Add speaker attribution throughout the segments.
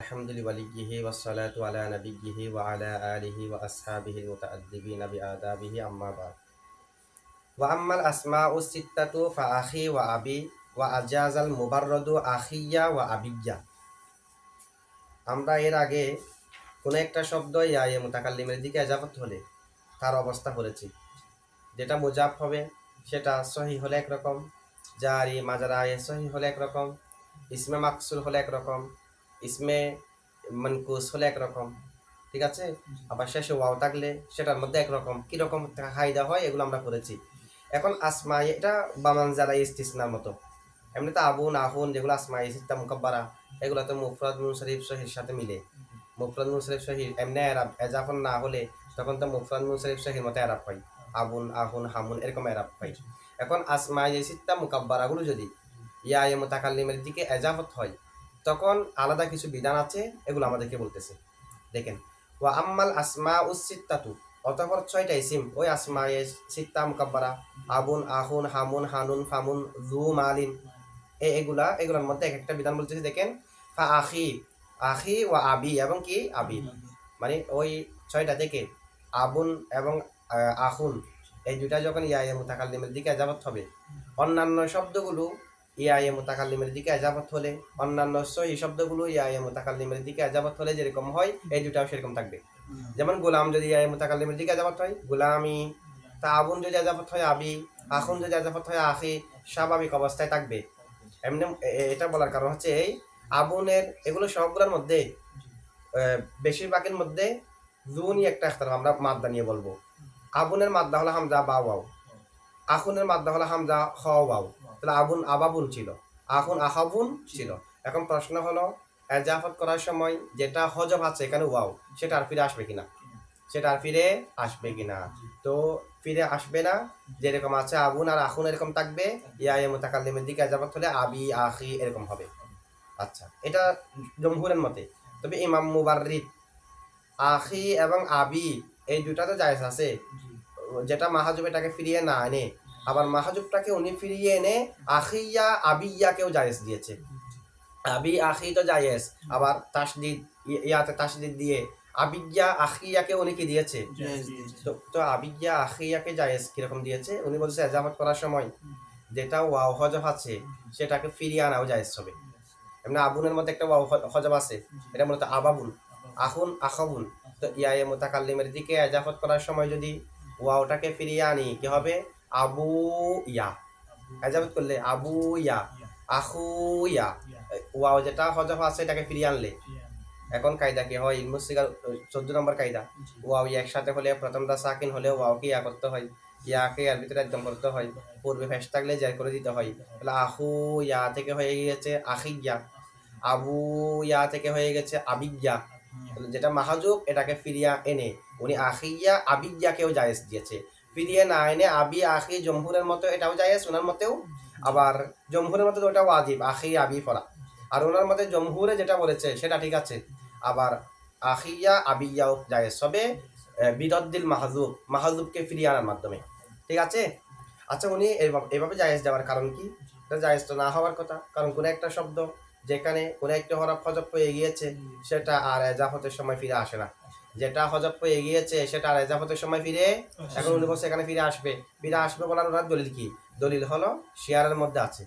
Speaker 1: الحمد لوليه والصلاة على نبيه وعلى آله وأصحابه المتأدبين بآدابه أما بعد وأما الأسماء الستة فأخي وأبي وأجاز المبرد أخيا وأبيا আমরা এর আগে কোনো একটা শব্দ ইয়া এ মুতাকাল্লিমের দিকে এজাফত হলে তার অবস্থা করেছি যেটা মুজাব হবে সেটা সহি হলে একরকম জারি মাজারা এ সহি হলে একরকম ইসমে মাকসুর হলে একরকম ইসমে মনকুস হলে একরকম ঠিক আছে আবার শেষে ওয়াও থাকলে সেটার মধ্যে একরকম কীরকম হাইদা হয় এগুলো আমরা করেছি এখন আসমা এটা বামান যারা ইস্তিসনার মতো এমনিতে আবুন আহুন যেগুলো আসমা ইস্তা মুকাব্বারা এগুলো তো মুফরাদ মুনশরিফ শহীর সাথে মিলে। মুফরাদ মুনশরিফ শহীর এমনি এরাব এজাফন না হলে তখন তো মুফরাদ মুনশরিফ শহীর মতো এরাব হয় আবুন আহুন হামুন এরকম এরাব হয় এখন আসমা ইস্তা মুকাব্বারাগুলো যদি ইয়া এ মুতাকাল্লিমের দিকে এজাফত হয় তখন আলাদা কিছু বিধান আছে এগুলো আমাদেরকে বলতেছে। দেখেন ওয়া আম্মাল আসমা উসিত্তাতু অতঃপর ছয়টা ইসিম ওই আসমা সিত্তা মুকাব্বারা আবুন আহুন হামুন হানুন ফামুন জু মালিন এগুলা এগুলোর মধ্যে এক একটা বিধান বলতেছে দেখেন ফা আখি আখি ও আবি এবং কি? আবি। মানে ওই ছয়টা থেকে আবুন এবং আহ, আহুন এই দুটা যখন ইয়া মুতাকাল্লিমের দিকে যাবত হবে অন্যান্য শব্দগুলো ইয়া ইয়া মুতাকাল্লিমের দিকে এজাবত হলে অন্যান্য সহি শব্দগুলো ইয়া ইয়া মুতাকাল্লিমের দিকে এজাবত হলে যেরকম হয় এই দুটাও সেরকম থাকবে। যেমন গোলাম যদি ইয়া ইয়া মুতাকাল্লিমের দিকে এজাবত হয় গোলামি তা আবুন যদি এজাবত হয় আবি আখুন যদি এজাবত হয় আখি স্বাভাবিক অবস্থায় থাকবে। এমনি এটা বলার কারণ হচ্ছে এই আবুনের এগুলো সবগুলোর মধ্যে বেশিরভাগের মধ্যে জুনই একটা একতার আমরা মাদ্দা নিয়ে বলব। আবুনের মাদ্দা হলো হামজা বাউ ওয়াও আখুনের মাদ্দা হলো হামজা খ ওয়াও তাহলে আবুন আবাবুন ছিল। আখুন আহাবুন ছিল। এখন প্রশ্ন হলো, এজাফত করার সময় যেটা হজব আছে এখানে ওয়াও, সেটা আর ফিরে আসবে কিনা? সেটা আর ফিরে আসবে কিনা? তো ফিরে আসবে না, যেরকম আছে আবুন আর আখুন এরকম থাকবে ইয়া মুতাকাল্লিমের দিকে এজাফত হলে আবি, আখি এরকম হবে। আচ্ছা এটা জমহুরের মতে। তবে ইমাম মুবাররিদ, আখি এবং আবি এই দুটা তো জায়েজ আছে। যেটা মাহাজুব এটাকে ফিরিয়ে না এনে আবার মাহাজুবটাকে উনি ফিরিয়ে এনে আখিয়া আবিয়াকেও জায়েজ দিয়েছে। আবি আখি তো জায়েজ আবার তাসদিদ ইয়াতে তাসদিদ দিয়ে আবিজ্ঞা আখিয়াকে উনি কি দিয়েছে? তো আবিয়া আখিয়াকে জায়েজ কীরকম দিয়েছে? উনি বলছে এজামত করার সময় যেটা ওয়াও হজব আছে সেটাকে ফিরিয়ে আনাও জায়েজ হবে। এমনি আবুনের মধ্যে একটা ওয়াও হজব আছে এটা মূলত আবাবুন আহুন আখাবুন। তো ইয়ায়ে মোতাকাল্লিমের দিকে এজাফত করার সময় যদি ওয়াওটাকে ফিরিয়ে আনি কি হবে? আবু ইয়া। এজাফত করলে আবু ইয়া, আহু ইয়া। ওয়াও যেটা হজব আছে এটাকে ফিরিয়ে আনলে। এখন কায়দা কি হয়? ইলমুসিকার চোদ্দ নম্বর কায়দা। ওয়াও ইয়া একসাথে হলে প্রথমটা সাকিন হলে ওয়াওকে ইয়া করতে হয়। ইয়াকে এর ভিতরে একদম করতে হয়। পূর্বে ফেস থাকলে জার করে দিতে হয়। তাহলে আহু ইয়া থেকে হয়ে গেছে আখিয়া। আবু ইয়া থেকে হয়ে গেছে আবিজ্ঞা। যেটা মাহাজুব, এটাকে ফিরিয়া এনে, উনি আখিয়া আবিজ্ঞাকেও জায়েজ দিয়েছে। ফিরিয়ে না এনে আবি আখি জমহুরের মতো এটাও জায়েজ ওনার মতেও আবার জমহুরের মতো তো ওটা ওয়াজিব আখি আবি পড়া আর ওনার মতে জমহুরে যেটা বলেছে সেটা ঠিক আছে। আবার আখিয়া আবিয়াও জায়েজ হবে আহ, বিদদ্দিল মাহাজুব মাহাজুবকে ফিরিয়ে আনার মাধ্যমে। ঠিক আছে? আচ্ছা উনি এভাবে- জায়েজ দেওয়ার কারণ কি? জায়েজ তো না হওয়ার কথা কারণ কোনো একটা শব্দ যেখানে কোনো একটা হরফ হজব হয়ে গিয়েছে সেটা আর এজাফতের সময় ফিরে আসে না। যেটা হজব হয়ে গিয়েছে সেটা আর এজাফতের সময় ফিরে এখন উনি বলছে এখানে ফিরে আসবে। ফিরে আসবে বলার ওনার দলিল কি? দলিল হলো শিয়ারের মধ্যে আছে।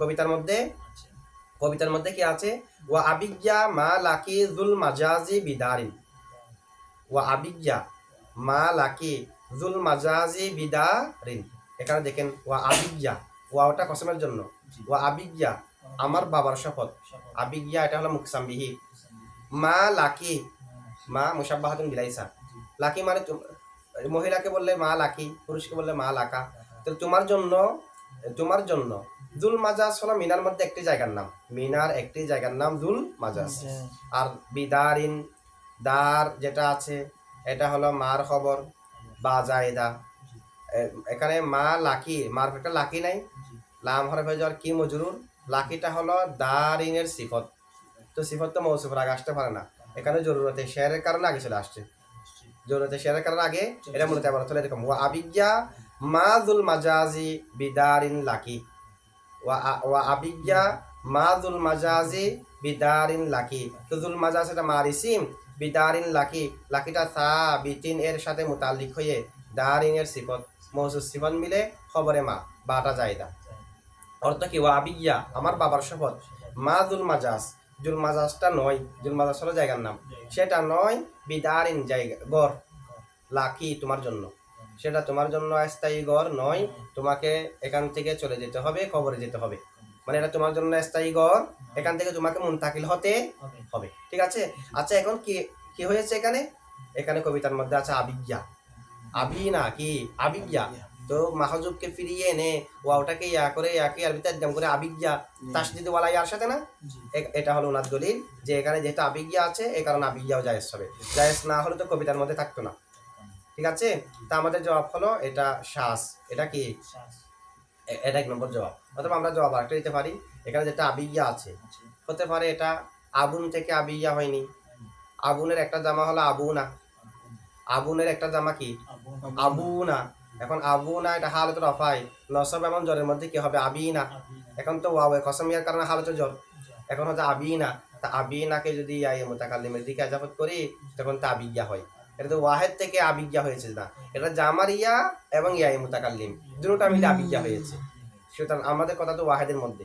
Speaker 1: কবিতার মধ্যে? কবিতার মধ্যে কি আছে? ওয়া আবিজ্ঞা মা লাকি জুল মাজাজি বিদারিন। ওয়া আবিজ্ঞা মা লাকি জুল মাজাজি বিদারিন। এখানে দেখেন ওয়া আবিজ্ঞা। ওয়াওটা কসমের জন্য। ওয়া আবিজ্ঞা আমার বাবার শপথ। আবিজ্ঞা এটা হলো মুকসামবিহি। মা লাকি মা মুসাব্বাহাতুন বিলাইসা। লাকি মানে মহিলাকে বললে মা লাকি পুরুষকে বললে মা লাকা। তো তোমার জন্য তোমার জন্য দুল মাজাজ হলো মিনার মধ্যে একটি জায়গার নাম। মিনার একটি জায়গার নাম দুল মাজাজ। আর বিদারিন দার যেটা আছে এটা হলো মার খবর বা জায়দা। এখানে মা লাকি মার একটা লাকি নাই। লাম হরে হয়ে যাওয়ার কি মজুরুর লাকিটা হলো দারিনের সিফত। তো সিফত তো মৌসুফের আগে আসতে পারে না। এখানে জরুরতে শেয়ারের কারণে আগে চলে আসছে। জরুরতে শেয়ারের কারণে আগে এটা মূলত এবার চলে এরকম ওয়া আবিজ্ঞা মাজুল মাজাজি বিদারিন লাকি। ওয়া আবিজ্ঞা মা দুল মাজাজি বিদারিন লাকি। তো দুল মাজাজ এটা মারিসিম বিদারিন লাকি। লাকিটা সা বিতিন এর সাথে মুতাল্লিক হয়ে দারিন এর সিফত মৌসুস সিফত মিলে খবরে মা, বাটা জায়দা। অর্থ কি? ওয়া আবিয়া আমার বাবার শপথ। মা দুল মাজাজ জুল মাজাজটা নয় জুল মাজাজ হলো জায়গার নাম। সেটা নয়, বিদারিন জায়গা, গড়, লাকি তোমার জন্য। সেটা তোমার জন্য স্থায়ী গড় নয়, তোমাকে এখান থেকে চলে যেতে হবে, কবরে যেতে হবে। মানে এটা তোমার জন্য স্থায়ী গড়, এখান থেকে তোমাকে মুনতাকিল হতে হবে। ঠিক আছে? আচ্ছা এখন কি কি হয়েছে এখানে? এখানে কবিতার মধ্যে আছে আবিজ্ঞা। আবি না কি? আবিজ্ঞা। তো মাহজুবকে ফিরিয়ে এনে ওয়াওটাকে ইয়া করে ইয়াকে আরবিতে একদম করে আবিজ্ঞা তাসদিদ ওয়ালা ইয়ার সাথে না? এটা হলো ওনার দলিল যে এখানে যেহেতু আবিজ্ঞা আছে এ কারণে আবিজ্ঞাও জায়েজ হবে। জায়েজ না হলে তো কবিতার মধ্যে থাকতো না। ঠিক আছে? তা আমাদের জবাব হলো এটা শ্বাস এটা কি? এটা এক নম্বর জবাব। অথবা আমরা জবাব আরেকটা দিতে পারি। এখানে যেটা আবিজ্ঞা আছে হতে পারে এটা আগুন থেকে আবিয়া হয়নি। আগুনের একটা জামা হলো আবুনা। আবুনের একটা জামা কি? আবুনা। এখন আবু না, এটা হালত রফাই। নসব এমন জ্বরের মধ্যে কি হবে? আবি না এখন তো ওয়াও কসমিয়ার কারণে হালত জ্বর। এখন হচ্ছে আবি না তা আবি নাকে যদি ইয়াই মোতাকাল্লিমের দিকে আজাফত করি, তখন তা আবিজ্ঞা হয়। এটা তো ওয়াহেদ থেকে আবিজ্ঞা হয়েছে না। এটা জামার ইয়া এবং ইয়াই মোতাকাল্লিম, দুটোটা মিলে আবিজ্ঞা হয়েছে। সুতরাং আমাদের কথা তো ওয়াহেদের মধ্যে।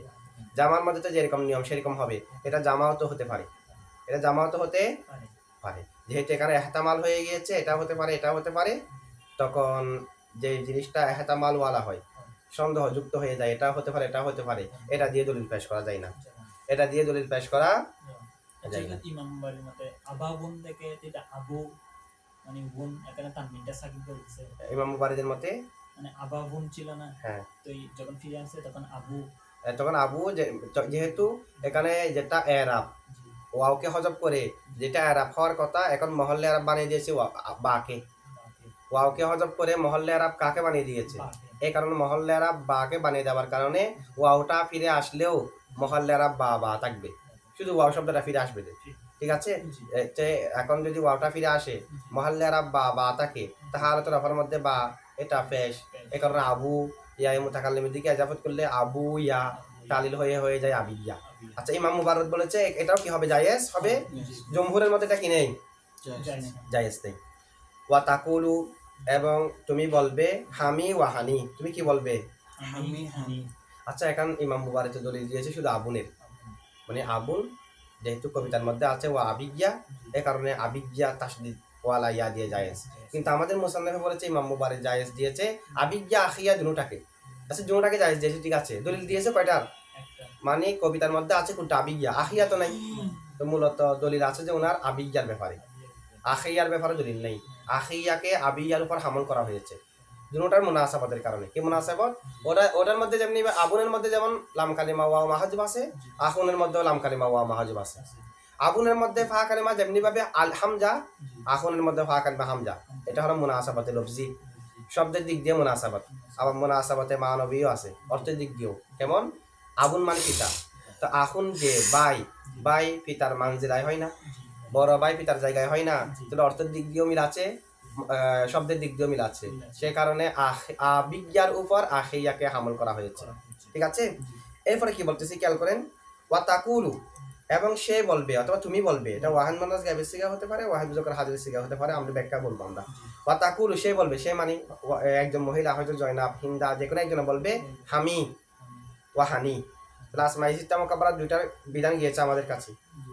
Speaker 1: জামার মধ্যে তো যেরকম নিয়ম, সেরকম হবে। এটা জামাও তো হতে পারে। এটা জামাও তো হতে পারে। যেহেতু এখানে এহতামাল হয়ে গিয়েছে এটা হতে পারে এটা হতে পারে। তখন যে জিনিসটা এহতামাল ওয়ালা হয় সন্দেহ যুক্ত হয়ে যায় এটা হতে পারে এটা হতে পারে এটা দিয়ে দলিল পেশ করা যায় না। এটা দিয়ে দলিল পেশ করা
Speaker 2: আচ্ছা এখানে ইমাম বাড়ির মতে আবা বোন থেকে এটা আবু মানে এখানে সাকিব
Speaker 1: ইমাম মতে
Speaker 2: মানে ছিল না
Speaker 1: হ্যাঁ।
Speaker 2: তো যখন ফিরে আসছে তখন আবু।
Speaker 1: তখন আবু যেহেতু এখানে যেটা এরাব ওয়াওকে হজব করে যেটা এরাব হওয়ার কথা এখন মহল্লে বানিয়ে দিয়েছে বাকে। ওয়াওকে হজব করে মহল্লে আরব কাকে বানিয়ে দিয়েছে? এই কারণে মহল্লে আরব বাকে বানিয়ে দেওয়ার কারণে ওয়াওটা ফিরে আসলেও মহল্লে আরব বা বা থাকবে। শুধু ওয়াও শব্দটা ফিরে আসবে ঠিক আছে? এখন যদি ওয়াওটা ফিরে আসে মহল্লে আরব বা বা থাকে তাহলে তো রফার মধ্যে বা এটা পেশ এ কারণে আবু ইয়া মুতাকাল্লিমের দিকে এজাফত করলে আবু ইয়া তালিল হয়ে হয়ে যায় আবিয়া। আচ্ছা ইমাম মুবারক বলেছে এটাও কি হবে জায়েজ হবে? জমহুরের মধ্যে এটা কি নেই? জায়েজ নেই। ওয়া তাকুলু এবং তুমি বলবে হামি ওয়াহানি। তুমি কি বলবে?
Speaker 2: আমি হানি।
Speaker 1: আচ্ছা এখন ইমাম মুবারক তো দলিল দিয়েছে শুধু আবুনের। মানে আবুন যেহেতু কবিতার মধ্যে আছে ওয়া আবিজ্ঞা এ কারণে আবিজ্ঞা তাসদিদ ওয়ালা ইয়া দিয়ে জায়েজ। কিন্তু আমাদের মুসান্নফে বলেছে ইমাম মুবারক জায়েজ দিয়েছে আবিজ্ঞা আখিয়া দুটাকে আচ্ছা দুটাকে জায়েজ দিয়েছে ঠিক আছে। দলিল দিয়েছে কয়টার মানে কবিতার মধ্যে আছে কোনটা? আবিজ্ঞা। আখিয়া তো নাই। তো মূলত দলিল আছে যে ওনার আবিজ্ঞার ব্যাপারে। আখিয়ার ব্যাপারে দলিল নেই, আখিয়াকে আবিয়ার উপর হামল করা হয়েছে। দুটার মুনাসাবাদের কারণে। কি মুনাসাবত? ওটা, ওটার মধ্যে যেমনি আবুনের মধ্যে যেমন লাম কালিমা ওয়া মাহাজুব আছে, আখুনের মধ্যেও লাম কালিমা ওয়া মাহাজুব আছে। আবুনের মধ্যে ফা কালিমা যেমনি ভাবে আল হামজা, আখুনের মধ্যে ফা কালিমা হামজা। এটা হলো মুনাসাবাতে লফজি। শব্দের দিক দিয়ে মুনাসাবাত। আবার মুনাসাবাতে মানবীয় আছে। অর্থের দিক দিয়েও। কেমন? আবুন মানে পিতা। তো আখুন যে বাই বাই পিতার মানজিলায় হয় না। বড় ভাই পিতার জায়গায় হয় না? তাহলে অর্থের দিক দিয়েও মিল আছে শব্দের দিক দিয়েও মিল আছে। সে কারণে আবিজ্ঞার উপর আখিয়াকে হামল করা হয়েছে। ঠিক আছে? এরপরে কি বলতেছি খেয়াল করেন ওয়া তাকুলু এবং সে বলবে অথবা তুমি বলবে এটা ওয়াহান মানাস গাবের সিগা হতে পারে ওয়াহান জোকর হাজির সিগা হতে পারে আমরা ব্যাখ্যা বলব আমরা। ওয়া তাকুলু সে বলবে সে মানে একজন মহিলা হয়তো জয়নাব হিন্দা যে কোনো একজন বলবে হামি ওয়াহানি। প্লাস মাইজিটা মোকাবেলা দুইটার বিধান গিয়েছে আমাদের কাছে।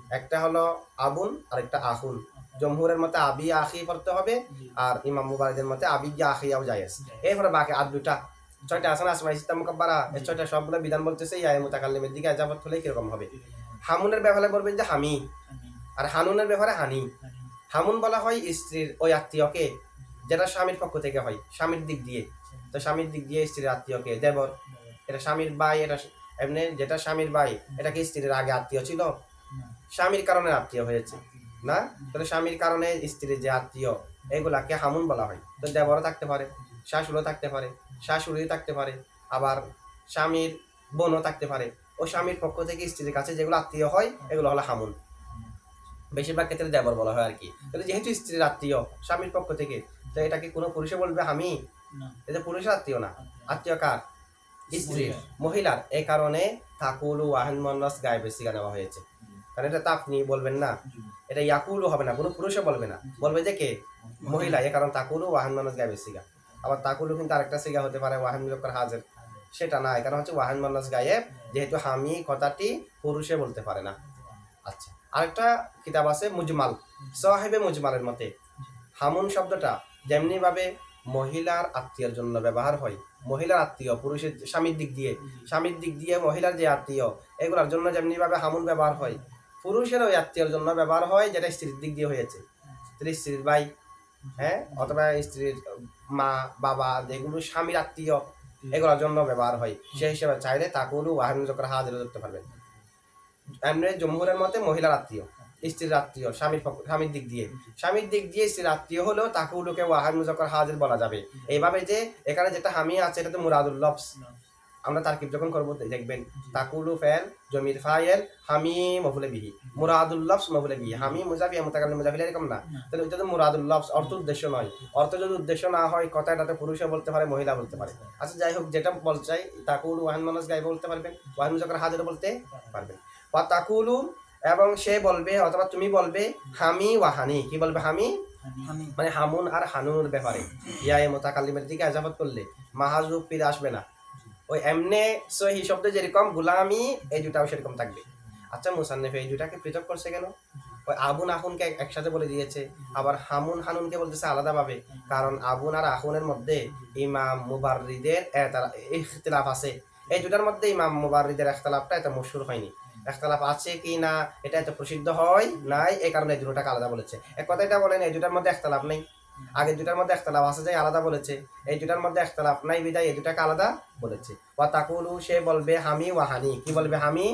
Speaker 1: একটা হলো আবুন আর একটা আহুন জমহুরের মতে আবি আখি পড়তে হবে আর ইমাম মুবারকের মতে আবিজ্ঞা আখিয়াও জায়েজ এরপরে বাকি আর দুটা ছয়টা আছে না আসমা ইস্তা মুকাব্বারা এই ছয়টা সবগুলো বিধান বলতেছে ইয়া মুতাকাল্লিমের দিকে আজাবত হলে কীরকম হবে? হামুনের ব্যাপারে বলবেন যে হামি আর হানুনের ব্যাপারে হানি। হামুন বলা হয় স্ত্রীর ওই আত্মীয়কে যেটা স্বামীর পক্ষ থেকে হয় স্বামীর দিক দিয়ে। তো স্বামীর দিক দিয়ে স্ত্রীর আত্মীয়কে দেবর। এটা স্বামীর ভাই এটা এমনি যেটা স্বামীর ভাই এটা কি স্ত্রীর আগে আত্মীয় ছিল। স্বামীর কারণে আত্মীয় হয়েছে না? তাহলে স্বামীর কারণে স্ত্রীর যে আত্মীয় এগুলাকে হামুন বলা হয়। তো দেবরও থাকতে পারে শাশুড়ও থাকতে পারে শাশুড়ি থাকতে পারে আবার স্বামীর বোনও থাকতে পারে। ও স্বামীর পক্ষ থেকে স্ত্রীর কাছে যেগুলো আত্মীয় হয় এগুলো হলো হামুন। বেশিরভাগ ক্ষেত্রে দেবর বলা হয় আর কি তাহলে যেহেতু স্ত্রীর আত্মীয় স্বামীর পক্ষ থেকে তো এটাকে কোনো পুরুষে বলবে আমি? এটা পুরুষের আত্মীয় না। আত্মীয়। কার? স্ত্রীর।
Speaker 2: মহিলার।
Speaker 1: এই কারণে তাকুলু ওয়াহেন মন্নাস গায়েবের সিগা নেওয়া হয়েছে। কারণ এটা তো নিয়ে বলবেন না। এটা ইয়াকুলু হবে না কোনো পুরুষও বলবে না। বলবে যে কে? মহিলা। এ কারণ তাকুলু ওয়াহেন মন্নাস গায়েবের সিগা। আবার তাকুলু কিন্তু আরেকটা সিগা হতে পারে ওয়াহেন মুজক্কর হাজির। সেটা না কারণ হচ্ছে ওয়াহেন মানুষ গায়েব যেহেতু হামি কথাটি পুরুষে বলতে পারে না। আচ্ছা আরেকটা কিতাব আছে মুজমাল সাহেবে মুজমালের মতে হামুন শব্দটা যেমনি ভাবে মহিলার আত্মীয়ের জন্য ব্যবহার হয় মহিলার আত্মীয় পুরুষের স্বামীর দিক দিয়ে স্বামীর দিক দিয়ে মহিলার যে আত্মীয় এগুলোর জন্য যেমনিভাবে হামুন ব্যবহার হয় পুরুষের ওই আত্মীয়ের জন্য ব্যবহার হয় যেটা স্ত্রীর দিক দিয়ে হয়েছে। স্ত্রী স্ত্রীর ভাই হ্যাঁ অথবা স্ত্রীর মা বাবা যেগুলো স্বামীর আত্মীয় এগুলোর জন্য ব্যবহার হয়। সেই হিসেবে চাইলে তাকুলু ওয়াহিন যখন হাজির ধরতে পারবেন। এমনি জমহুরের মতে মহিলার আত্মীয় স্ত্রীর আত্মীয় স্বামীর স্বামীর দিক দিয়ে। স্বামীর দিক দিয়ে স্ত্রীর আত্মীয় হলেও তাকুলুকে ওয়াহান মুজাক্কর হাজির বলা যাবে। এইভাবে যে এখানে যেটা হামি আছে এটা তো মুরাদুল লফস। আমরা তারকিব যখন করব দেখবেন তাকুলু ফেল জমির ফাইল হামি মফুলে বিহি। মুরাদুল লফস মফুলে বিহি। হামি মুজাফি মুতাকাল্লিম মুজাফিল এরকম না। তাহলে ওইটা তো মুরাদুল লফস অর্থ উদ্দেশ্য নয়। অর্থ যদি উদ্দেশ্য না হয় কথা এটাতে পুরুষও বলতে পারে মহিলা বলতে পারে। আচ্ছা। যাই হোক যেটা বল চাই তাকুলু ওয়াহান মানুষ গায়ে বলতে পারবেন ওয়াহান মুজাক্কর হাজির বলতে পারবেন। বা তাকুলু এবং সে বলবে অথবা তুমি বলবে হামি ওয়াহানি কি বলবে হামি? মানে হামুন আর হানুনের ব্যাপারে। ইয়া এ মোতাকাল্লিমের দিকে আজাবত করলে মাহাজুব ফিরে আসবে না। ওই এমনে সহি শব্দ যেরকম, গুলামি এই দুটাও সেরকম থাকবে। আচ্ছা মুসান্নেফ, এই দুটাকে পৃথক করছে কেন? ওই আবুন আহুনকে একসাথে বলে দিয়েছে। আবার হামুন হানুনকে বলতেছে আলাদাভাবে, কারণ আবুন আর আহুনের মধ্যে ইমাম মুবাররিদের এতারা- ইখতিলাফ আছে। এই দুটার মধ্যে ইমাম মুবাররিদের ইখতিলাফটা এত মশহুর হয়নি। ইখতিলাফ আছে কি না, এটা এত প্রসিদ্ধ হয় নাই এই কারণে এই দুটাকে আলাদা বলেছে। এক কথা এটা বলেন, এই দুটার মধ্যে ইখতিলাফ নেই। আগে দুটার মধ্যে ইখতিলাফ আছে যে আলাদা বলেছে। এই দুটার মধ্যে ইখতিলাফ নাই বিদায় এই দুটাকে আলাদা বলেছে। ওয়া তাকুলু সে বলবে হামি ওয়া হানি। কি বলবে হামি?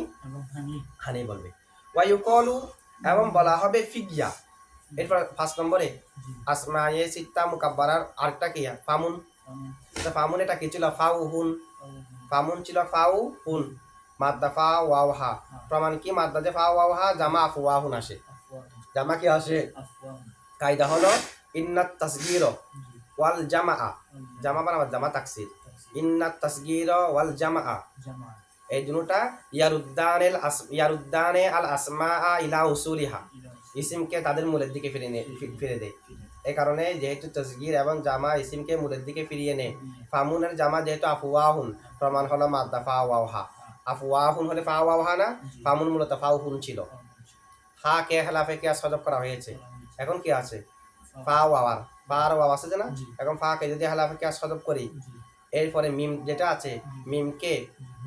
Speaker 2: হানি।
Speaker 1: বলবে। ওয়া ইউকলু এবং বলা হবে ফিগিয়া। এরপর ফার্স্ট নম্বরে
Speaker 2: জি,
Speaker 1: আসমায়ে সিত্তা মুকাব্বারার আরেকটা কি? ফামুন। তো ফামুন এটা কি ছিল? ফাউ হুন ফামুন ছিল ফাউ হুন মাদ্দা ফা ওয়াও হা প্রমাণ কি? মাদ্দা যে ফা ওয়াও হা জামা আফু ওয়া হুন আসে জামা কি আসে? কায়দা হলো ইন্নাত তাসগির ওয়াল জামা জামা বানাবার জামা তাকসির ইন্নাত তাসগীর ওয়াল জামা এই দুটা ইয়ারুদ্দানেল আস ইয়ারুদ্দানে আল আসমা ইলা উসুলিহা ইসিমকে তাদের মূলের দিকে ফিরে নে ফি- ফিরে দেয় এই কারণে যেহেতু তসগির এবং জামা ইসিমকে মূলের দিকে ফিরিয়ে নেয় ফামুনের জামা যেহেতু আফওয়াহুন প্রমাণ হলো মাদ্দা ফাওয়াহা আফওয়াহুন হলে ফাওয়াহা না ফামুন মূলত ফাউহুন ছিল হা কে হেলাফে কে সজব করা হয়েছে এখন কি আছে ফা ওয়াওয়ার ফা আর ওয়াও আছে না? এখন ফা যদি হেলাফে কে সজব করি এরপরে মিম যেটা আছে মিমকে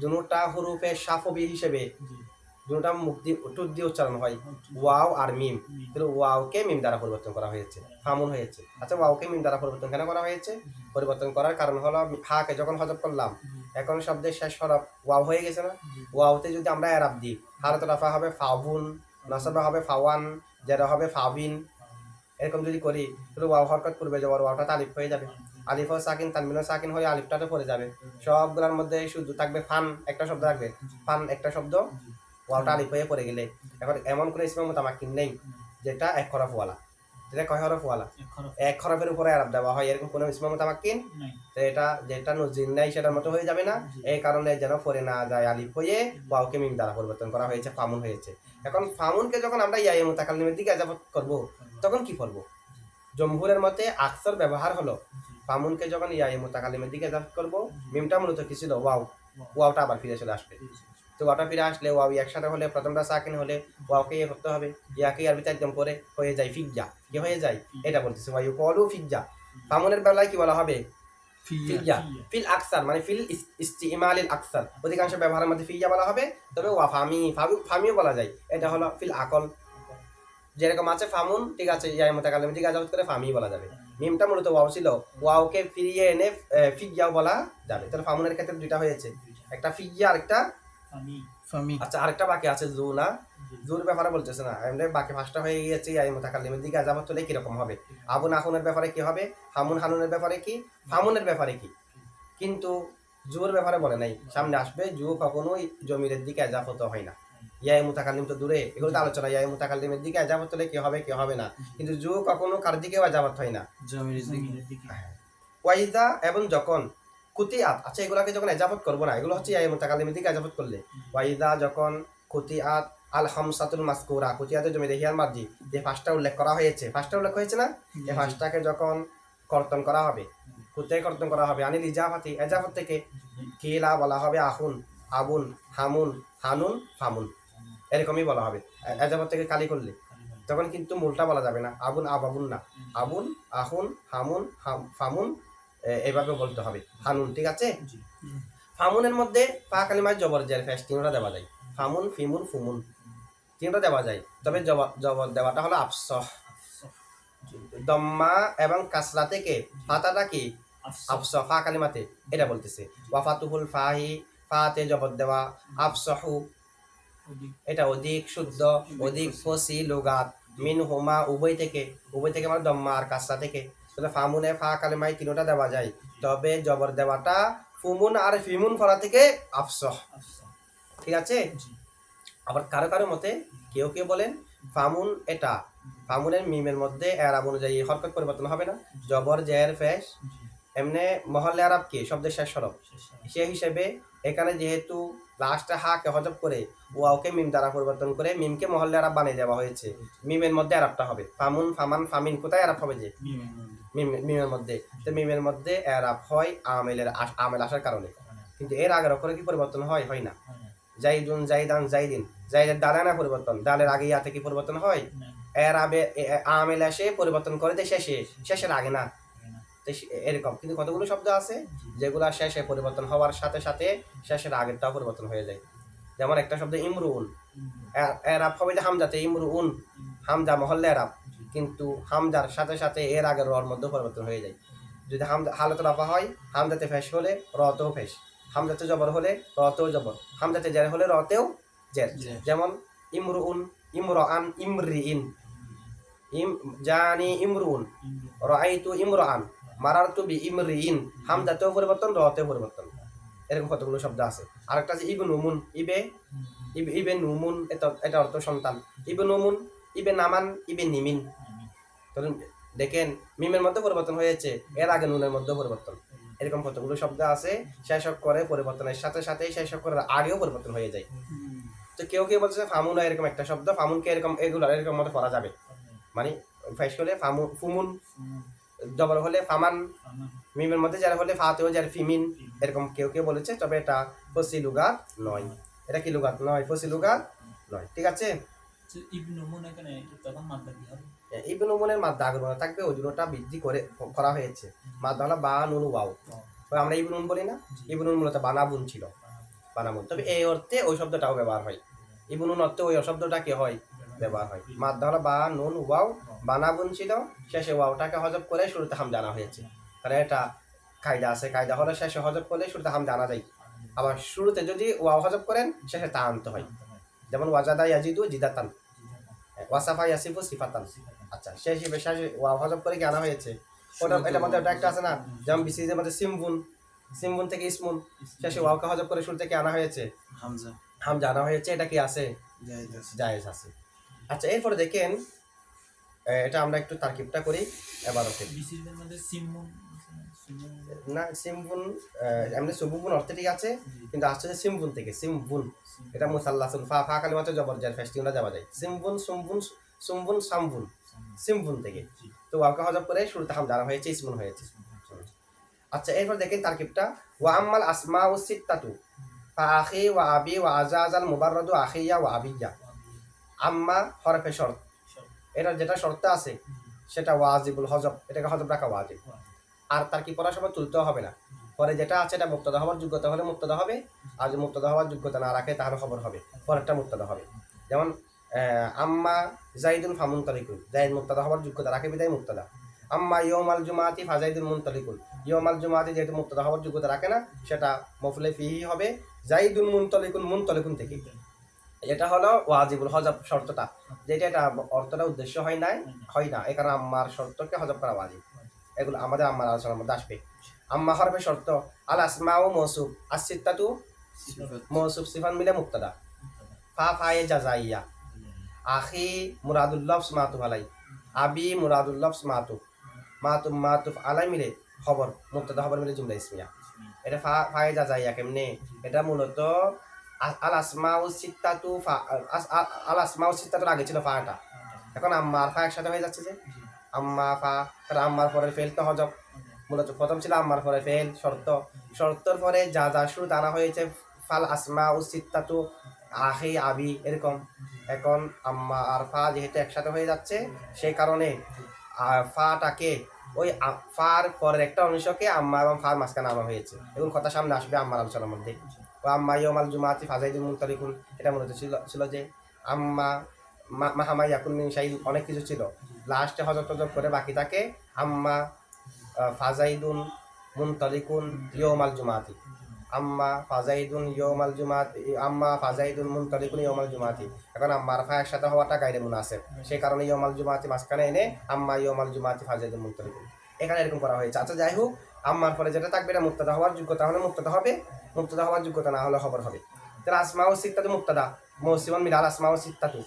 Speaker 1: দুটা হুরুফে সাফবি হিসেবে দুটা দিয়ে টুট দিয়ে উচ্চারণ হয় ওয়াও আর মিম। কিন্তু ওয়াওকে মিম দ্বারা পরিবর্তন করা হয়েছে ফামুন হয়েছে। আচ্ছা ওয়াওকে মিম দ্বারা পরিবর্তন কেন করা হয়েছে? পরিবর্তন করার কারণ হলো হাকে যখন হজব করলাম এখন শব্দের শেষ হরফ ওয়াও হয়ে গেছে না? ওয়াওতে যদি আমরা এরাব দিই হারত রাফা হবে ফাউন নসবা হবে ফাওয়ান যেটা হবে ফাবিন এরকম যদি করি তাহলে ওয়াও হরকত পূর্বে যাওয়ার ওয়াওটা তালিফ হয়ে যাবে। আলিফ ও সাকিন তানমিন ও সাকিন হয়ে আলিফটাতে পড়ে যাবে। সবগুলোর মধ্যে শুধু থাকবে ফান একটা শব্দ থাকবে। ফান একটা শব্দ ওয়াওটা আলিফ হয়ে পড়ে গেলে। এখন এমন কোনো ইসমে মোতামাক্কিন নেই যেটা এক হরফ ওয়ালা যেটা কয় হরফ। ওয়ালা এক হরফের উপরে আরব দেওয়া হয় এরকম কোনো ইসমে মোতামাক্কিন তো এটা যেটা নজির নাই সেটার মতো হয়ে যাবে না। এই কারণে যেন পরে না যায় আলিফ হয়ে ওয়াওকে মিম দ্বারা পরিবর্তন করা হয়েছে ফামুন হয়েছে। এখন ফামুনকে যখন আমরা ইয়া মোতাকাল্লিমের দিকে আজাবত করব তখন কি করব? জমহুরের মতে আকসর ব্যবহার হলো। ফামুনকে যখন ইয়া মোতাকাল্লিমের দিকে আজাবত করব মিমটা মূলত কি ছিল? ওয়াও। ওয়াওটা আবার ফিরে চলে আসবে। তো ওয়াটা ফিরে আসলে ওয়াও একসাথে হলে প্রথমটা সাকিন হলে ওয়াওকে ইয়ে করতে হবে। ইয়াকে আরবিতে একদম করে হয়ে যায় ফিজ্জা। কি হয়ে যায়? এটা বলতেছে ওয়াইউ কলু ফিজ্জা। বামুনের বেলায় কি বলা হবে? ফিজ্জা। ফিল আকসার মানে ফিল ইস্তিমালিল আকসার। অধিকাংশ ব্যবহারের মধ্যে ফিয়া বলা হবে। তবে ওয়া ফামি ফামিও বলা যায়। এটা হলো ফিল আকল। যেরকম আছে ফামুন ঠিক আছে ইয়াই মোতাকাল্লিম ঠিক আছে করে ফামি বলা যাবে। মিমটা মূলত ওয়াও ছিল ওয়াওকে ফিরিয়ে এনে ফিজ্জাও বলা যাবে। তাহলে ফামুনের ক্ষেত্রে দুইটা হয়েছে। একটা ফিজ্জা আরেকটা
Speaker 3: ফামি।
Speaker 1: আচ্ছা আরেকটা বাকি আছে জু। না জুর ব্যাপারে বলতেছে না এমনি বাকি পাঁচটা হয়ে গিয়েছে ইয়াই মোতাকাল্লিমের দিকে আজাবত হলে কীরকম হবে। আবুন আহুনের ব্যাপারে কি হবে? হামুন হানুনের ব্যাপারে কি? ফামুনের ব্যাপারে কি? কিন্তু জুর ব্যাপারে বলে নাই। সামনে আসবে জু কখনোই জমিরের দিকে এজাফত হয় না। ইয়াই মুতাকাল্লিম তো দূরে এগুলো তো আলোচনা ইয়াই মুতাকাল্লিমের দিকে এজাফত হলে কি হবে কি হবে না। কিন্তু জু কখনো কার দিকেও এজাফত হয় না।
Speaker 3: দিকে।
Speaker 1: ওয়াইদা এবং যখন কুতিয়াত আচ্ছা এগুলাকে যখন এজাবত করব না এগুলো হচ্ছে এই মোতাকালিমের দিকে এজাবত করলে। ওয়াইদা যখন কুতিয়াত আল হামসাতুল মাসকুরা কুতিয়াতের জমি দেখিয়ার মার্জি যে পাঁচটা উল্লেখ করা হয়েছে পাঁচটা উল্লেখ হয়েছে না? এই পাঁচটাকে যখন কর্তন করা হবে কুতে কর্তন করা হবে আনিল ইজাফাতি এজাফত থেকে কিলা বলা হবে আহুন আবুন হামুন হানুন ফামুন। এরকমই বলা হবে। এ- এজাফত থেকে কালি করলে। তখন কিন্তু মূলটা বলা যাবে না। আবুন আবাবুন না। আবুন আহুন হামুন ফামুন এভাবে বলতে হবে। হানুন ঠিক আছে? ফামুনের মধ্যে ফা কালিমায় জবর জের ফ্যাস তিনটা দেওয়া যায়। ফামুন ফিমুন ফুমুন। তিনটা দেওয়া যায়। তবে জবর জবর দেওয়াটা হলো আফসহ। দম্মা এবং কাসরা থেকে ফাতাটা কি? আফসহ ফা কালিমাতে। এটা বলতেছে। ওয়াফাতুহুল ফাহি ফাতে জবর দেওয়া। আফসহু এটা অধিক শুদ্ধ অধিক ফসি লুগাত। মিন হোমা উভয় থেকে উভয় থেকে মানে দম্মা আর কাসরা থেকে। তাহলে ফামুনে ফা কালিমায় তিনটা দেওয়া যায়। তবে জবর দেওয়াটা ফুমুন আর ফিমুন ফরা থেকে আফসহ। ঠিক আছে? আবার কারও কারও মতে কেউ কেউ বলেন ফামুন এটা। ফামুনের মিমের মধ্যে এরাব অনুযায়ী হরকত পরিবর্তন হবে না। জবর জের ফেস এমনি মহল্লে আরব কি? শব্দের শেষ সরব। সে হিসেবে এখানে যেহেতু লাস্টে হাকে হজব করে ওয়াওকে মিম দ্বারা পরিবর্তন করে মিমকে মহল্লে আরব বানিয়ে দেওয়া হয়েছে। মিমের মধ্যে আরবটা হবে। ফামুন ফামান ফামিন কোথায় আরব হবে যে? মিমের মধ্যে। তো মিমের মধ্যে এরাব হয় আমেলের আমেল আসার কারণে। কিন্তু এর আগের অক্ষরে কি পরিবর্তন হয়? হয় না। জাইদুন জাইদান জাইদিন। জাইদের দালানা পরিবর্তন? দালের আগে ইয়া কি পরিবর্তন হয়? এর আবে আমেল এসে পরিবর্তন করে দেয় শেষে। শেষের আগে না। এরকম। কিন্তু কতগুলো শব্দ আছে? যেগুলো শেষে পরিবর্তন হওয়ার সাথে সাথে শেষের আগেরটাও পরিবর্তন হয়ে যায়। যেমন একটা শব্দ ইমরুন এরাব হবে যে হামজাতে ইমরুন হামজা মহল্লে এরাব। কিন্তু হামজার সাথে সাথে এর আগের রর মধ্যে পরিবর্তন হয়ে যায়। যদি হামজা হালত রাফা হয় হামজাতে ফেস হলে রতেও ফেস। হামজাতে জবর হলে রতেও জবর। হামজাতে জের হলে রতেও জের। যেমন ইমরুন ইমরান ইমরিইন। ইম জানি ইমরুন রাআইতু ইমরান মারারতু বি ইমরিইন হামজাতেও পরিবর্তন রতেও পরিবর্তন। এরকম কতগুলো শব্দ আছে। আরেকটা আছে ইবন উমুন ইবে ইবে ইবে নুমুন, এটা এটা অর্থ সন্তান। ইবে নুমুন, ইবে নামান, ইবে নিমিন। ধরুন, দেখেন, মিমের মধ্যে পরিবর্তন হয়েছে, এর আগে নুনের মধ্যে পরিবর্তন। এরকম কতগুলো শব্দ আছে, শেষ করে পরিবর্তনের সাথে সাথে শেষ করার আগেও পরিবর্তন হয়ে যায়। তো কেউ কেউ বলছে ফামুন এরকম একটা শব্দ, ফামুনকে এরকম এগুলো এরকম মতো করা যাবে। মানে ফেস হলে ফামুন ফুমুন জবর হলে ফামান মিমের মধ্যে যারা হলে ফাতেও যার ফিমিন এরকম কেউ কেউ বলেছে তবে এটা ফসি লুগাত নয়। এটা কি লুগাত নয়? ফসি লুগাত নয়। ঠিক আছে?
Speaker 2: ইবনু মাদ্দা
Speaker 1: ইবন উমনের মাদ্দা আগ্রহ থাকবে ওই জন্যটা বৃদ্ধি করে করা হয়েছে। মাদ্দা হলো বা নুন আমরা ইবনুন বলি না? ইবনুন মূলত বানাবুন ছিল। বানাবুন। তবে এই অর্থে ওই শব্দটাও ব্যবহার হয়। ইবনুন অর্থে ওই শব্দটা কি হয়? ব্যবহার হয়। মাদ্দা হলো বা নুন ওয়াও বানাবুন ছিল শেষে ওয়াওটাকে হজব করে শুরুতে হাম জানা হয়েছে। কারণ এটা কায়দা আছে। কায়দা হলো শেষে হজব করলে শুরুতে হাম জানা যায়। আবার শুরুতে যদি ওয়াও হজব করেন শেষে তা আনতে হয়। যেমন ওয়াজাদা ইয়াজিদু জিদাতান। ওয়াসাফা ইয়াসিফু সিফাতান। আচ্ছা শেষ হিসেবে শেষ ওয়াও হজব করে কি আনা হয়েছে? ওটা এটার মধ্যে ওটা একটা আছে না? যেমন বিসিজের মধ্যে সিমবুন। সিমবুন থেকে ইসমুন। শেষে ওয়াওকে হজব করে শুরু থেকে আনা হয়েছে?
Speaker 3: হামজা।
Speaker 1: হাম জানা হয়েছে। এটা কি আছে।
Speaker 3: জায়েজ আছে।
Speaker 1: আচ্ছা এরপরে দেখেন এটা আমরা একটু তারকিবটা করি এবার ওকে না সিমবুন এমনি সুবুবুন অর্থে ঠিক আছে কিন্তু আসছে যে সিমবুন থেকে সিমবুন। এটা মুসাল্লাসুন ফা ফা কালিমাতে জবর জার ফেস্টিংটা যাওয়া যায়। সিমবুন সুমবুন সুমবুন সামবুন। সিমবুন। থেকে। তো ওয়াকে হজব করে শুরুতে হাম জানা হয়েছে ইসমুন হয়েছে। আচ্ছা এরপর দেখেন তারকিবটা। ওয়া আম্মাল আসমা ও সিত্তাতু ফা আখি ওয়া আবি ওয়া আজাজাল মুবাররাদু আখিয়া ওয়া আবিয়া। আম্মা হরফে শর্ত। এটা যেটা শর্ত আছে সেটা ওয়াজিবুল হজব এটাকে হজব রাখা ওয়াজিব। আর তার কি পড়ার সময় তুলতেও হবে না। পরে যেটা আছে এটা মুক্তদা হওয়ার যোগ্যতা হলে মুক্তদা হবে আর যদি মুক্তদা হওয়ার যোগ্যতা না রাখে তাহলে খবর হবে। পরেরটা মুক্তদা হবে। যেমন আম্মা জাইদুল ফামুন তালিকুল জাইদ মুক্তদা হওয়ার যোগ্যতা রাখে বিদায় মুক্তদা আম্মা ইয়মাল জুমাতি ফাজাইদুল মুন তালিকুল ইয়মাল জুমাতি যেহেতু মুক্তদা হওয়ার যোগ্যতা রাখে না সেটা মফুলে ফিহি হবে। জাইদুল মুন তালিকুল মুন তালিকুন থেকে এটা হলো ওয়াজিবুল হজব শর্তটা। যেটা এটা অর্থটা উদ্দেশ্য হয় নাই, হয় না। এখানে আম্মার শর্তকে হজব করা ওয়াজিব। এগুলো আমাদের আম্মার আলোচনার মধ্যে আসবে। আম্মা হরফে শর্ত, আল আসমা ও মৌসুফ আসিত্তাতু
Speaker 3: সিফাত
Speaker 1: মৌসুফ, সিফান মিলে মুক্তাদা ফা ফায়ে জাজাইয়া আখি মুরাদুল্লাহ মাতুফ আলাই। আবি মুরাদুল্লাহ মাতুফ। মাতুফ মাতুফ আলাই মিলে খবর মুক্তাদা খবর মিলে জুমলা ইসমিয়া। এটা ফা, ফায়ে যা যাইয়া কেমনে? এটা মূলত আল আসমাউ সিত্তাতু ফা আস- আ- আল আসমাউ সিত্তাতুর আগে ছিল ফাটা। এখন আম্মা ফা একসাথে হয়ে যাচ্ছে যে। আম্মা ফা তাহলে আম্মার পরে ফেল তো হজব মূলত প্রথম ছিল আম্মার পরে ফেল, শর্ত। শর্তর পরে যা যা শুরু আনা হয়েছে, ফাল আসমা ও সিত্তাতু আহি আবি এরকম। এখন আম্মা আর ফা যেহেতু একসাথে হয়ে যাচ্ছে সেই কারণে ফাটাকে ওই ফার পরের একটা অংশকে আম্মা এবং ফার মাঝখানে আনা হয়েছে। এবং কথা সামনে আসবে আম্মার আলোচনার মধ্যে। ও আম্মা ইয়মাল জুমাতি ফাজাইদুল মুনতালিকুন এটা মূলত ছিল ছিল যে আম্মা, মা- মাহামা ইয়াকুন মিন অনেক কিছু ছিল। লাস্টে হজর টজর করে বাকি থাকে আম্মা ফাজাইদুন মুনতালিকুন ইয়মাল জুমাতি। আম্মা ফাজাইদুন ইয়মাল জুমাতি, আম্মা ফাজাইদুন মুনতালিকুন ইয়মাল জুমাতি। এখন আম্মার ফা একসাথে হওয়াটা গাইরে মুনাসেব সেই কারণে ইয়মাল জুমাতি মাঝখানে এনে আম্মা ইয়মাল জুমাতি ফাজাইদুন মুনতালিকুন এখানে এরকম করা হয়েছে। আচ্ছা যাই হোক আম্মার পরে যেটা থাকবে এটা মুক্তাদা হওয়ার যোগ্যতা হলে মুক্তাদা হবে, মুক্তাদা হওয়ার যোগ্যতা না হলে খবর হবে। তাহলে আসমা ও সিত্তাতু মুক্তাদা, মৌসিমন মিলাল আসমা ও সিত্তাতু।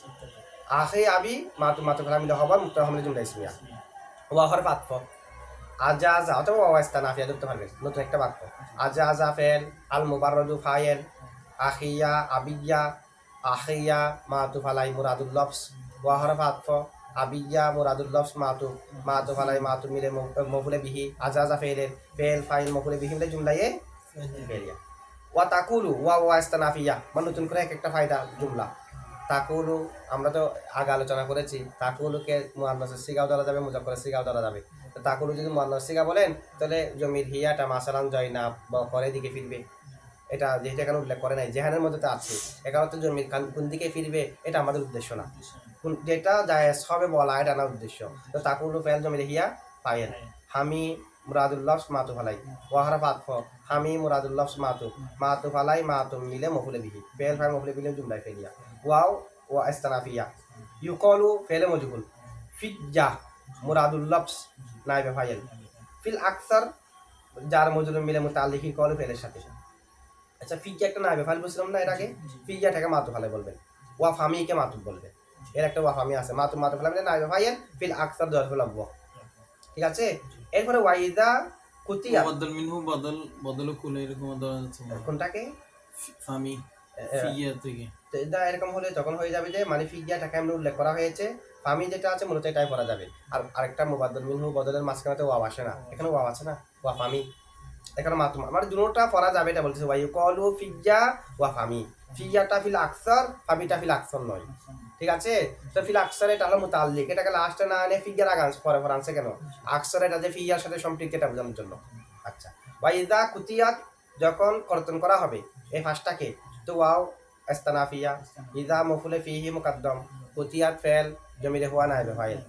Speaker 1: আখে আবি মাতু মাতু মিলে হবার মুক্তাদা হমলে জুমলা ইসমিয়া ওয়াহর পাত্র আজা আজা, অথবা ওয়াস্তা নাফিয়া ধরতে পারবেন, নতুন একটা বাক্য আজা আজা ফেল, আল মুবাররদু ফায়েল, আখিয়া আবিয়া, আখিয়া মাতু ফালাই মুরাদুল লফস, ওয়াহর পাত্র আবিয়া লফস মাতু মাতু ফালাই, মাতু মিলে মফুলে বিহি, আজা আজা ফেলের ফেল ফাইল মফুলে বিহি মিলে জুমলায়ে ফেলিয়া ওয়া তাকুলু, ওয়া ওয়াস্তা নাফিয়া মানে নতুন করে এক একটা ফায়দা জুমলা। তাকুলু, আমরা তো আগে আলোচনা করেছি, তাকুলুকে মুয়ান্নাসের সিগাও দ্বারা যাবে মুজাক্করের সিগাও দ্বারা যাবে। তো তাকুলু যদি মুয়ান্নাস সিগা বলেন, তাহলে জমির হিয়াটা মাসালান জয় না, বা করে দিকে ফিরবে। এটা যেহেতু এখানে উল্লেখ করে নাই, জেহানের মধ্যে তো আছে। এখানে তো জমির কোন দিকে ফিরবে, এটা আমাদের উদ্দেশ্য না। যেটা জায়েজ হবে বলা এটা না উদ্দেশ্য। তো তাকুলু ফেল জমির হিয়া ফাইল হামি মুরাদুল্লাহ মাতু ফালাই। ওয়াহারা ফাতফ। হামি মুরাদুল্লাহ মাতু। মাতু ফালাই মাতু মিলে মফুলে বিহি। ফেল ফাই মফুলে বিহি জুমলাই ফেলিয়া। ওয়াও ওয়া ইস্তানাফিয়া ইউকলু ফেলে মজহুল ফিজ্জা মুরাদুল্লাহ নাইবে ফাইল ফিল আকসার যার মজুর মিলে মুতাল্লিকি কলু ফেলের সাথে। আচ্ছা ফিজ্জা একটা নাইবে ফাইল বলছিলাম না এর আগে? ফিজ্জাটাকে মাতু ফালাই বলবেন। ওয়া ফামিকে মাতু বলবেন। এর একটা ওয়া ফামি আছে। মাতু মাতু মিলে নাইবে ফাইল ফিল আকসার জরফুল আবু ঠিক আছে? এরপরে ওয়াইদা কুতিয়া।
Speaker 3: বদল মিনহু বদল বদল কুলে এরকম
Speaker 1: কোনটাকে?
Speaker 3: ফামি। ফিয়া থেকে।
Speaker 1: তো এটা এরকম হলে তখন হয়ে যাবে যে মানে ফিগিয়াটাকে আমরা উল্লেখ করা হয়েছে। ফামি যেটা আছে মূলত এটাই পড়া যাবে। আর আরেকটা মুবাদ্দল মিনহু বদলের মাঝখানে তো ওয়াও আসে না। এখানে ওয়াও আছে না? ওয়া ফামি। এখানে মাতুমা মানে দুটোটা পড়া যাবে এটা বলতেছে ওয়াই কলু ফিজ্জা ওয়া ফামি। ফিজ্জাটা ফিল আকসার ফামিটা ফিল আকসার নয়। ঠিক আছে? তো ফিল আকসার এটা হলো মুতাল্লিক। এটাকে লাস্টে না এনে ফিগার আগে আনছে পরে পরে আনছে কেন? আকসার এটা যে ফিজ্জার সাথে সম্পৃক্ত, এটা বোঝানোর জন্য। আচ্ছা। ওয়াইদা কুতিয়াত, যখন কর্তন করা হবে, এই ফার্স্টটাকে তো ওয়াও এস্তানাফিয়া ইদা মফুলে ফিহি মুকাদ্দম। কুতিয়াত ফেল জমিরে হওয়া নাইবে ফাইল।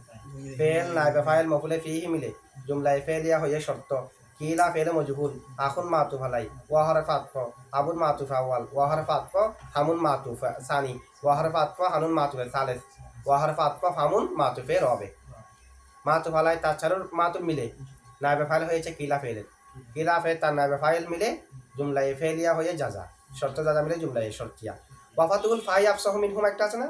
Speaker 1: ফেল নাইবে ফাইল, মফুলে ফিহি মিলে। জুমলাই ফেলিয়া হয়ে শর্ত। কিলা ফেলে মজহুল আখুন মাতু ফালাই ওয়াহর ফাতফ আবুন মাতু ফাওয়াল ওয়াহর ফাতফ হামুন মাতু সানি ওয়াহর ফাতফ হানুন মাতু সালেস ওয়াহর ফাতফ হামুন মাতু ফে রবে মাতু ফালাই তাছাড়াও মাতু মিলে নাইবে ফাইল হয়েছে কিলা ফেলের কিলা ফেল তার নাইবে ফাইল মিলে জুমলাই ফেলিয়া হয়ে যাজা শর্ত যাজা মিলে জুমলাই শর্তিয়া ওয়াফাতুল ফাই আফসাহ মিনহুম একটা আছে না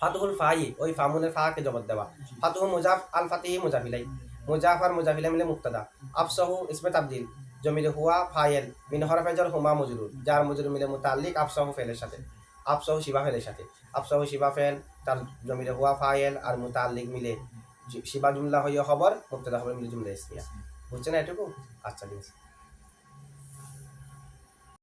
Speaker 1: ফাতুহুল ফাই ওই ফামুনের ফাকে জবর দেওয়া ফাতুহু মুজাফ আল ফাতিহি মুজাফিলাই মুজাফ আর মিলে মুক্তাদা। আফসাহু ইসমে তাবদিল। জমিলে হুয়া, ফায়েল মিন হরফেজর, হুমা, মজরুর। যার মজরুর মিলে মুতাল্লিক, আফসাহু ফেলের সাথে। আফসাহু শিবা ফেলের সাথে। আফসাহু শিবা ফেল, তার জমিলে হুয়া, ফায়েল আর মুতাল্লিক মিলে শিবা জুমলা হইয়া খবর, মুক্তাদা খবর মিলে জুমলা ইসমিয়া। বুঝছেন এটুকু? আচ্ছা ঠিক আছে।